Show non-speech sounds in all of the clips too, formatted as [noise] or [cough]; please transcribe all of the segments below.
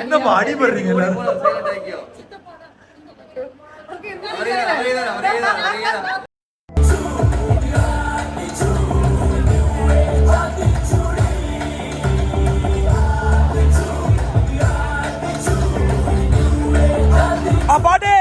என்ன அடிபடுறீங்க எல்லாரும் ஆ பாட்டு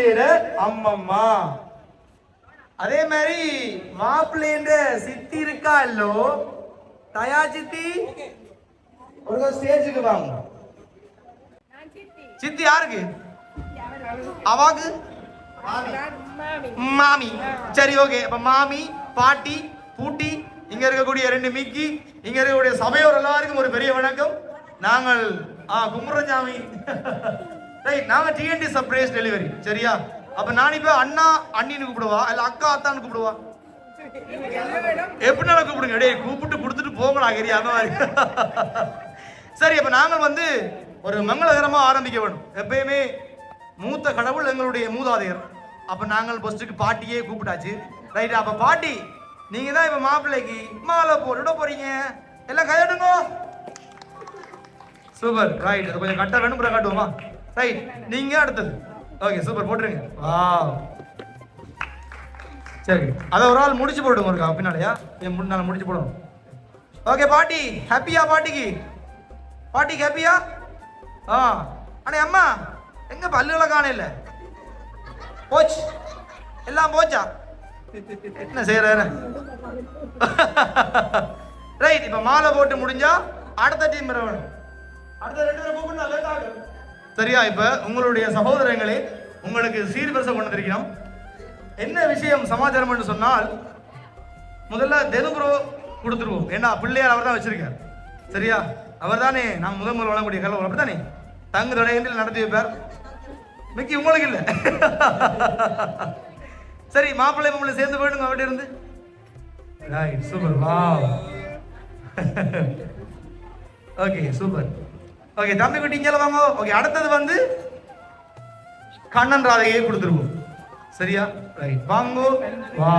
மாப்பிள்ளையோட அம்மம்மா. அதே மாதிரி மாப்பிள்ளைன்ற சித்தி இருக்கா இல்லோ? தயா சித்தி? ஒரு ஸ்டேஜுக்கு வாங்க. சித்தி யாருக்கு? அவாக்கு? மாமி. சரி ஓகே அப்ப மாமி பாட்டி பூட்டி இங்க இருக்கக்கூடிய ரெண்டு மிக்கி இங்க இருக்கக்கூடிய சபையோர் எல்லாருக்கும் ஒரு பெரிய வணக்கம். நாங்கள் ஆ கும்புரஞ்சாமி [laughs] ரைட் நாங்க டிஎன்டி சர்ப்ரைஸ் டெலிவரி சரியா? அப்ப நான் இப்ப அண்ணா அண்ணின்னு கூப்பிடுவா இல்ல அக்கா அத்தான்னு கூப்பிடுவா? எப்படினாலும் கூப்பிடுங்க? டேய் கூப்பிட்டு கொடுத்துட்டு போங்கடா கரியா அந்த மாதிரி. சரி அப்ப நாங்கள் வந்து ஒரு மங்களகரமா ஆரம்பிக்க வேணும். எப்பயுமே மூத்த கடவுள் எங்களுடைய மூதாதையர். அப்ப நாங்கள் ஃபர்ஸ்ட்டுக்கு பாட்டியே கூப்பிட்டாச்சு. ரைட் அப்ப பாட்டி நீங்க தான் இப்ப மாப்பிள்ளைக்கு மாலை போட்டுட போறீங்க. எல்லாம் கையெடுங்க. சூப்பர் ரைட் கொஞ்சம் கட்ட வேணும் அப்புறம் காட்டுவோமா? ரைட் நீங்க அடுத்தது. ஓகே சூப்பர் போட்டுருங்க. ஆ சரி. அதை ஒரு ஆள் முடிச்சு போடுங்க ஒரு பின்னாலயா? என் முன்னால முடிச்சு போடுவோம் ஓகே பாட்டி. ஹாப்பியா பாட்டிக்கு? பாட்டிக்கு ஹாப்பியா ஆ. அண்ணே அம்மா எங்க பல்லுகளை காணல? போச்சு. எல்லாம் போச்சா? என்ன செய்யற ரைட் [laughs] இப்ப மாலை போட்டு முடிஞ்சா அடுத்த டீம் வேணும். அடுத்த ரெண்டு பேரும் லேட் ஆகும் சரியா? இப்ப உங்களுடைய சகோதரங்களே உங்களுக்கு சீர்வரிசை கொண்டு வந்திருக்கிறோம். என்ன விஷயம் சமாச்சாரம் சொன்னால் முதல்ல தெனுபுரோ கொடுத்துருவோம். ஏன்னா பிள்ளையார் அவர் தான் வச்சிருக்கார். சரியா? அவர் தானே நாம் முதல் முதல் வழங்கக்கூடிய கலவர் அப்படி தானே தங்கு தடையின்றி நடத்தி வைப்பார். மிக்கி உங்களுக்கு இல்லை. [laughs] சரி மாப்பிள்ளை மாப்பிள்ளை சேர்ந்து போயிடுங்க அவர்கிட்ட இருந்து. ரைட் சூப்பர் வா ஓகே சூப்பர் ஓகே தம்பி குட்டி இங்கே வாங்க. ஓகே அடுத்தது வந்து கண்ணன் ராதையே கொடுத்துருவோம். சரியா? ரைட் வாங்கோ. வா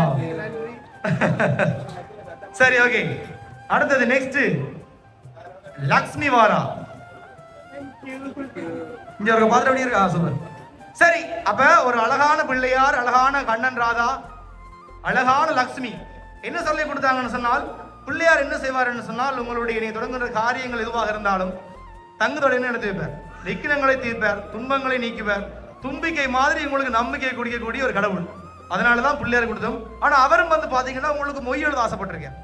[laughs] சரி ஓகே அடுத்தது நெக்ஸ்ட் லக்ஷ்மி வாரா. இங்க ஒரு பாத்திரம் எப்படி இருக்கா? சூப்பர். சரி அப்ப ஒரு அழகான பிள்ளையார் அழகான கண்ணன் ராதா அழகான லக்ஷ்மி. என்ன சொல்லி கொடுத்தாங்கன்னு சொன்னால் பிள்ளையார் என்ன செய்வார் சொன்னால் உங்களுடைய நீ தொடங்குகிற காரியங்கள் எதுவாக இருந்தாலும் தங்குதோட என்ன எடுத்து வைப்பார் விக்கிரங்களை தீர்ப்பார் துன்பங்களை நீக்குவார். தும்பிக்கை மாதிரி உங்களுக்கு நம்பிக்கை குடிக்கக்கூடிய ஒரு கடவுள். அதனால தான் பிள்ளையார் கொடுத்தோம். ஆனால் அவரும் வந்து பார்த்தீங்கன்னா உங்களுக்கு மொய் எழுத ஆசைப்பட்டிருக்கேன்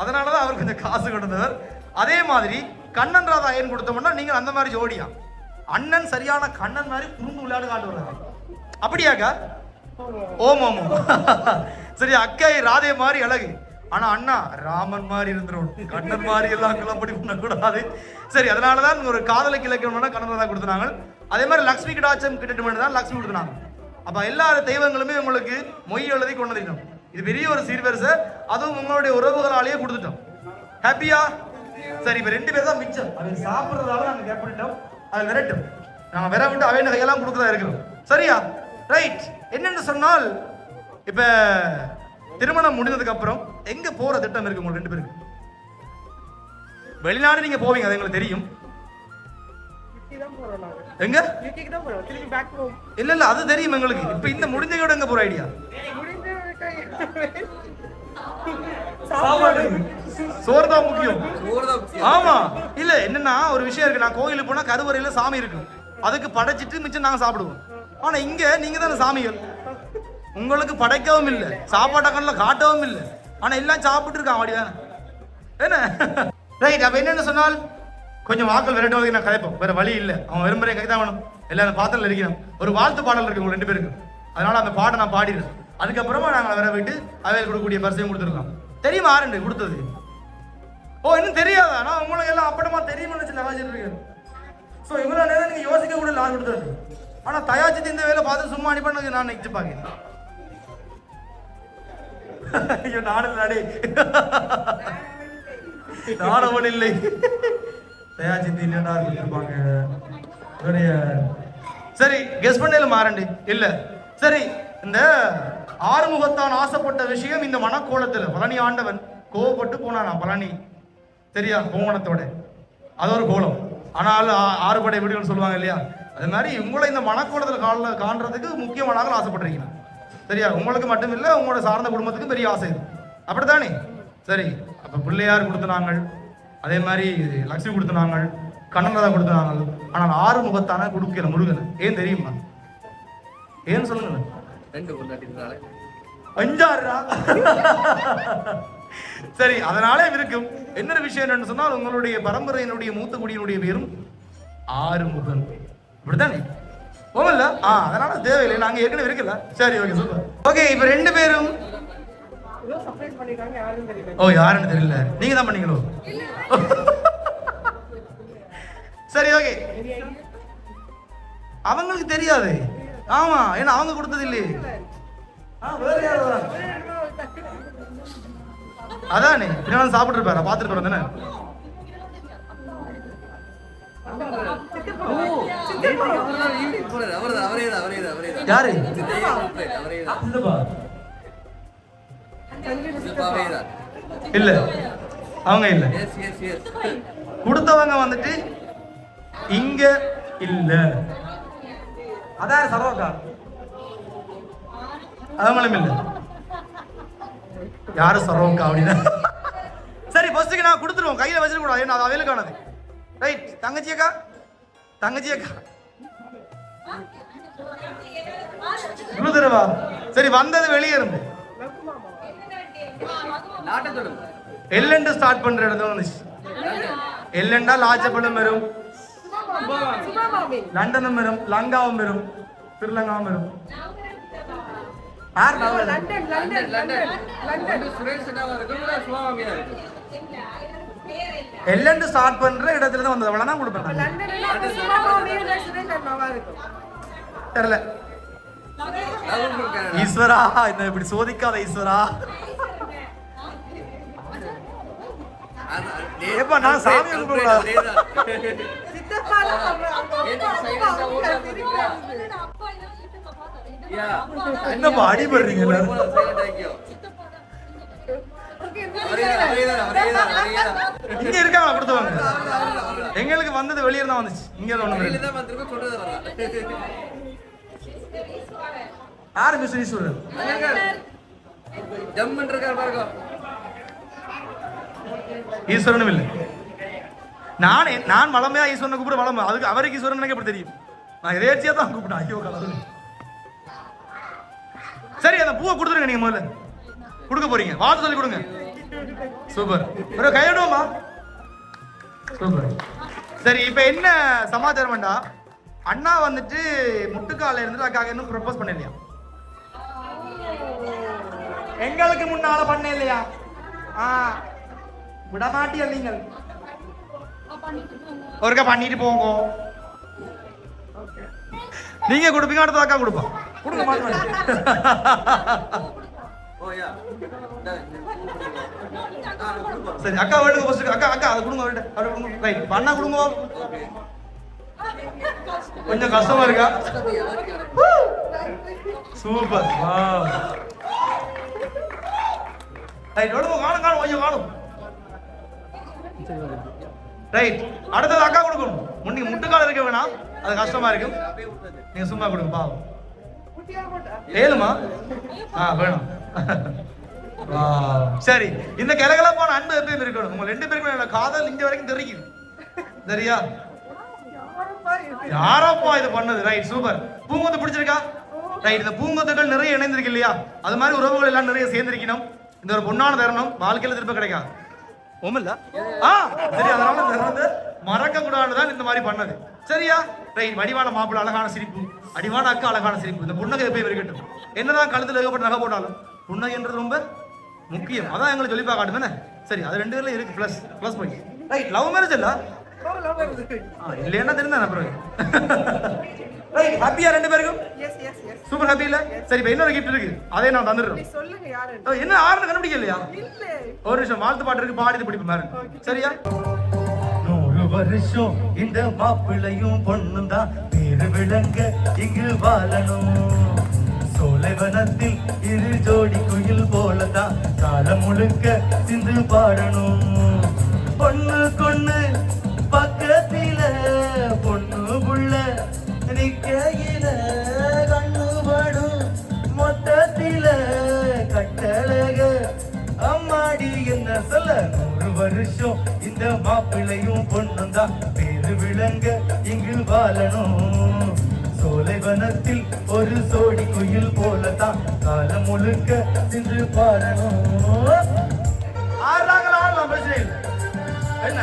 அதனால தான் அவர் கொஞ்சம் காசு கொடுத்தவர் அதே மாதிரி கண்ணன் ராதா ஐயன் கொடுத்தோம்னா நீங்கள் அந்த மாதிரி ஜோடியா? அண்ணன் சரியான கண்ணன் மாதிரி குறும்பு விளையாடு காட்டு வர்றாங்க அப்படியாக்கா? ஓம் ஓம் ஓம். [laughs] சரி அக்கா ராதே மாதிரி அழகு. ஆனா அண்ணா ராமன் மாதிரி இருந்துடும் கண்ணன் மாதிரி எல்லாம் குழப்படி பண்ணக்கூடாது. சரி அதனாலதான் ஒரு காதலுக்கு இலக்கணம்னா கண்ணன் தான் கொடுத்தாங்க அதே மாதிரி லக்ஷ்மி கிடாச்சம் கிட்டட்டு தான் லக்ஷ்மி கொடுத்தாங்க அப்ப எல்லா தெய்வங்களுமே உங்களுக்கு மொய் எழுதி கொண்டு வந்துட்டோம் இது பெரிய ஒரு சீர்வரிசை. அதுவும் உங்களுடைய உறவுகளாலேயே கொடுத்துட்டோம். ஹாப்பியா சரி இப்ப ரெண்டு பேர் தான் மிச்சம். அது சாப்பிடுறதால நாங்க கேப் பண்ணிட்டோம் அது விரட்டும். நாங்க விர விட்டு அவைய கையெல்லாம் கொடுக்கறதா இருக்கிறோம். சரியா? ரைட் என்னென்னு சொன்னால் இப்போ திருமணம் முடிந்ததுக்கு அப்புறம் எங்க போற திட்டம் இருக்கு உங்களுக்கு ரெண்டு பேருக்கு? வெளிநாடு நீங்க போவீங்க அது எங்களுக்கு தெரியும். எங்க? இல்ல இல்ல அது தெரியும் எங்களுக்கு. இப்ப இந்த முடிஞ்ச எங்க போற ஐடியா சோறு தான் முக்கியம். ஆமா. இல்ல என்னன்னா ஒரு விஷயம் இருக்கு. நான் கோயிலுக்கு போனா கருவறையில சாமி இருக்கு. அதுக்கு படைச்சிட்டு மிச்சம் நாங்க சாப்பிடுவோம். ஆனா இங்க நீங்க தானே சாமிகள். உங்களுக்கு படைக்கவும் இல்லை சாப்பாட்டை கண்ணில் காட்டவும் இல்லை. ஆனா எல்லாம் சாப்பிட்டு இருக்கான் அப்படிதானே? என்ன? ரைட் அப்ப என்னென்ன சொன்னால் கொஞ்சம் வாக்கள் விரட்டு வகை நான் கதைப்போம். வேற வழி இல்லை. அவன் விரும்புறேன் கை தான் வேணும். எல்லாரும் பாத்திரம் இருக்கணும். ஒரு வாழ்த்து பாடல் இருக்கு உங்க ரெண்டு பேருக்கு அதனால அந்த பாட்டை நான் பாடிடுறேன். அதுக்கப்புறமா நாங்கள் வர விட்டு அவையில் கொடுக்கக்கூடிய பரிசையும் கொடுத்துருக்கோம். தெரியுமா ஆரண்டு கொடுத்தது? ஓ இன்னும் தெரியாதா? நான் உங்களுக்கு எல்லாம் அப்படமா தெரியும்னு வச்சு நகாச்சிட்டு இருக்கேன். ஸோ இவ்வளோ நேரம் நீங்கள் யோசிக்க கூட லான் கொடுத்தது. ஆனால் தயாச்சித்து இந்த வேலை பார்த்து சும்மா அனுப்பி நான் நினைச்சு பார்க்கிறேன் ஐயோ நானும் நாடே நாடவன் இல்லை. தயாச்சித்து இல்லைன்னா இருப்பாங்க என்னுடைய சரி கெஸ் பண்ணல மாறண்டி. இல்ல. சரி இந்த ஆறுமுகத்தான் ஆசைப்பட்ட விஷயம் இந்த மனக்கோலத்துல. பழனி ஆண்டவன் கோவப்பட்டு போனானா பழனி. சரியா? கோவணத்தோட. அது ஒரு கோலம். ஆனால் ஆறுபடை வீடுகள் சொல்லுவாங்க இல்லையா? அது மாதிரி உங்களை இந்த மனக்கோலத்தில் காண காண்றதுக்கு முக்கியமானாக ஆசைப்பட்டிருக்கீங்க சரியா? உங்களுக்கு மட்டும் இல்லை உங்களோட சார்ந்த குடும்பத்துக்கு பெரிய ஆசை இது. அப்படித்தானே? சரி அப்போ பிள்ளையார் கொடுத்தனாங்க அதே மாதிரி லட்சுமி கொடுத்தனாங்க கண்ணனதா கொடுத்தனாங்க ஆனால் ஆறு முகத்தான கொடுக்கல முருகன் ஏன் தெரியுமா? ஏன் சொல்லுங்க? ரெண்டு சரி அதனாலே இருக்கும். என்ன விஷயம் என்னன்னு சொன்னால் உங்களுடைய பரம்பரையினுடைய மூத்த குடியினுடைய பேரும் ஆறுமுகன். இப்படித்தானே போகல ஆ அதனால தேவையில்லை. நாங்க ஏற்கனவே இருக்கல. சரி ஓகே சூப்பர் ஓகே இப்போ ரெண்டு பேரும் ஓ யாருன்னு தெரியல. நீங்க தான் பண்ணீங்களோ? சரி ஓகே அவங்களுக்கு தெரியாது. ஆமா ஏன்னா அவங்க கொடுத்தது இல்லையே? அதானே பின்னாலும் சாப்பிட்டு இருப்பாரா? பார்த்துட்டு தானே யாரு? இல்ல. அவங்க இல்ல. கொடுத்தவங்க வந்துட்டு இங்க இல்ல. அதான் சரோக்கா அவங்களும் இல்ல. யாரு சரோக்கா அப்படின்னா? சரி ஃபர்ஸ்ட்டுக்கு நான் கொடுத்துருவோம். கையில வச்சிருக்க கூடாது. ஏன்னா அது அவையிலுக்கானது. ரைட் தங்கச்சி அக்கா? தங்கச்சி அக்கா? தடவா சரி வந்தது வெளியே இருந்து. எல்லண்டு ஸ்டார்ட் பண்ற இடத்துல வந்துச்சு. எல்லண்டா லாச்சப்பழம் வரும் லண்டனும் வரும் லங்காவும் வரும் திருலங்காவும் வரும் எல்லண்டு ஸ்டார்ட் பண்ற இடத்துல தான் வந்தது. அவ்வளவுதான் கொடுப்பேன். இருக்கும். தெரியல. ஈஸ்வரா இந்த இப்படி சோதிக்காத ஈஸ்வரா. ஏப்பா, நான் சாமி என்னப்பா அடிபடுறீங்க? இங்க இருக்காங்க கொடுத்தவங்க எங்களுக்கு வந்தது வெளியே தான் வந்துச்சு. இங்க ஒண்ணு இல்லை. யாரு மிஸ் ஈஸ்வரன் ஈஸ்வரனும் இல்லை. நானே நான் வளமையா ஈஸ்வரனை கூப்பிட வளமை அதுக்கு அவருக்கு ஈஸ்வரன் எனக்கு எப்படி தெரியும்? நான் எதேச்சியா தான் கூப்பிட்டேன். ஐயோ கலரு சரி அந்த பூவை கொடுத்துருங்க நீங்க முதல்ல. கொடுக்க போறீங்க. வாழ்த்து சொல்லி கொடுங்க. சூப்பர். ஒரு கையிடுவோமா சூப்பர். சரி இப்போ என்ன சமாச்சாரம்டா? அண்ணா வந்துட்டு முட்டுக்கால இருந்துட்டு அக்காக இன்னும் ப்ரப்போஸ் பண்ணலையா? எங்களுக்கு முன்னால பண்ண இல்லையா ஆ விடமாட்டியா நீங்கள்? ஒருக்கா பண்ணிட்டு போங்க. நீங்க கொடுப்பீங்க அடுத்த அக்கா கொடுப்பா. கொடுங்க மாட்ட மாட்டேன். Oh, சரி அக்கா வேணுங்க ஃபர்ஸ்ட் அக்கா அக்கா அதை கொடுங்க அவர்கிட்ட. அவரை கொடுங்க. ரைட் பண்ணா கொடுங்க கொஞ்சம் கஷ்டமா இருக்கா? சூப்பர் ரைட் விடுங்க காணும் காணும் கொஞ்சம் காணும். ரைட் அடுத்தது அக்கா கொடுக்கணும். முன்னைக்கு முட்டுக்கால இருக்க வேணாம். அது கஷ்டமா இருக்கும் நீங்க சும்மா கொடுங்க பாவம் ஏழுமா? ஆ வேணும். சரி இந்த கிழக்கெல்லாம் போன அன்பு எப்பயும் இருக்கணும். உங்க ரெண்டு பேருக்கும் என்னோட காதல் இங்க வரைக்கும் தெரியும் சரியா? யாரப்பா இது பண்ணது? ரைட் சூப்பர் பூங்கொத்து பிடிச்சிருக்கா? ரைட் இந்த பூங்கொத்துகள் நிறைய இணைந்திருக்கு இல்லையா? அது மாதிரி உறவுகள் எல்லாம் நிறைய சேர்ந்திருக்கணும். இந்த ஒரு பொண்ணான தருணம் வாழ்க்கையில திரும்ப கிடைக்காது ஓமில்ல ஆ சரி அதனால மறக்க கூடாதுன்னு தான் இந்த மாதிரி பண்ணது. சரியா? ரைட் வடிவான மாப்பிள்ளை அழகான சிரிப்பு. அடிவான அக்கா அழகான சிரிப்பு. இந்த புன்னகை எப்பயும் இருக்கட்டும். என்னதான் கழுத்துல ஏகப்பட்ட நகை போட்டாலும் புன்னகைன்றது ரொம்ப முக்கியம். அதான் எங்களை சொல்லி பார்க்க தானே சரி அது ரெண்டு பேர்ல இருக்கு. Plus plus point right love marriage இல்ல? தெரிந்தானே அப்புறம் ரைட் ஹாப்பியா ரெண்டு பேருக்கும். சூப்பர் ஹாப்பி இல்ல? சரி இப்போ இன்னொரு கிஃப்ட் இருக்கு. அதை நான் ஓ, என்ன ஆறுனு கண்டுபிடிக்கலையா? இல்ல. ஒரு நிமிஷம் வாழ்த்து பாட்டு இருக்கு. பாடி பிடிப்பு பாருங்க சரியா? நூறு வருஷம் இந்த மாப்பிள்ளையும் பொண்ணும் தான். பேரு விளங்க இங்கு வாழணும். சோலைவனத்தில் இரு ஜோடி குயில் போலதான் காலம் முழுக்க சிந்து பாடணும். பொண்ணு கொண்ணு என்ன சொல்ல? ஒரு வருஷம் இந்த மாப்பிள்ளையும் பொண்ணும் தான் பேரு விளங்க இங்கு வாழணும். சோலைவனத்தில் ஒரு சோடி குயில் போலதான் காலம் முழுக்க சென்று பாடணும். ஆறுறாங்களா என்ன?